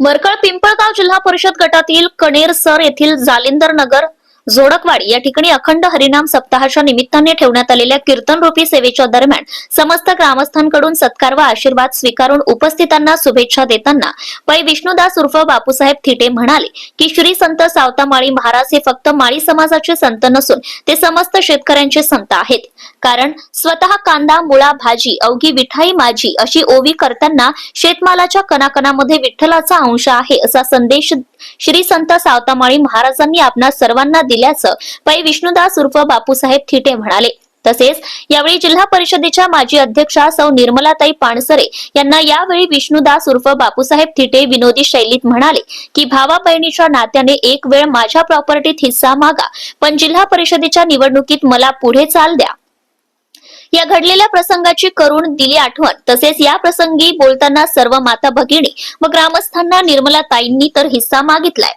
मरकळ पिंपळगाव जिल्हा परिषद गटातील कणेरसर येथील जालिंदर नगर जोडकवाडी या ठिकाणी अखंड हरिनाम सप्ताहाच्या निमित्ताने ठेवण्यात आलेल्या कीर्तन रूपी सेवेच्या दरम्यान समस्त ग्रामस्थांकडून सत्कार व आशीर्वाद स्वीकारून उपस्थितांना शुभेच्छा देताना पै विष्णुदास उर्फ बापूसाहेब थिटे म्हणाले की श्री संत सावतामाळी महाराज हे फक्त माळी समाजाचे संत नसून ते समस्त शेतकऱ्यांचे संत आहेत. कारण स्वतः कांदा मुळा भाजी अवघी विठाई माझी अशी ओवी करताना शेतमालाच्या कणाकणामध्ये विठ्ठलाचा अंश आहे असा संदेश श्री संत सावतामाळी महाराजांनी आपणा सर्वांना दिला दिल्याचं पै विष्णुदास उर्फ बापूसाहेब थिटे म्हणाले. तसेच यावेळी जिल्हा परिषदेच्या माजी अध्यक्षा सौ निर्मलाताई पाणसरे यांना यावेळी विष्णुदास उर्फ बापूसाहेब थिटे विनोदी शैलीत म्हणाले की भावा बहिणीच्या नात्याने एक वेळ माझ्या प्रॉपर्टीत हिस्सा मागा पण जिल्हा परिषदेच्या निवडणुकीत मला पुढे चाल द्या. या घडलेल्या प्रसंगाची करून दिली आठवण. तसेच या प्रसंगी बोलताना सर्व माता भगिनी व ग्रामस्थांना निर्मला ताईंनी तर हिस्सा मागितलाय.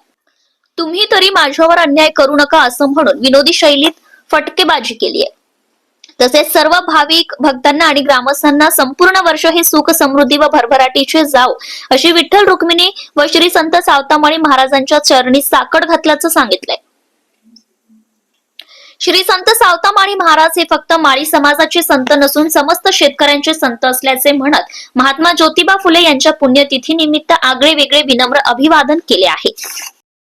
तुम्ही तरी माझ्यावर अन्याय करू नका असं म्हणून विनोदी शैलीत फटकेबाजी केली आहे. तसेच सर्व भाविक भक्तांना आणि ग्रामस्थांना संपूर्ण वर्ष हे सुख समृद्धी व भरभराटीचे जाव अशी विठ्ठल रुक्मिणी व श्री संत सावतामाळी महाराजांच्या चरणी साकड घातल्याचं सांगितलंय. श्री संत सावतामाळी महाराज हे फक्त माळी समाजाचे संत नसून समस्त शेतकऱ्यांचे संत असल्याचे म्हणत महात्मा ज्योतिबा फुले यांच्या पुण्यतिथी निमित्त आगळे वेगळे विनम्र अभिवादन केले आहे.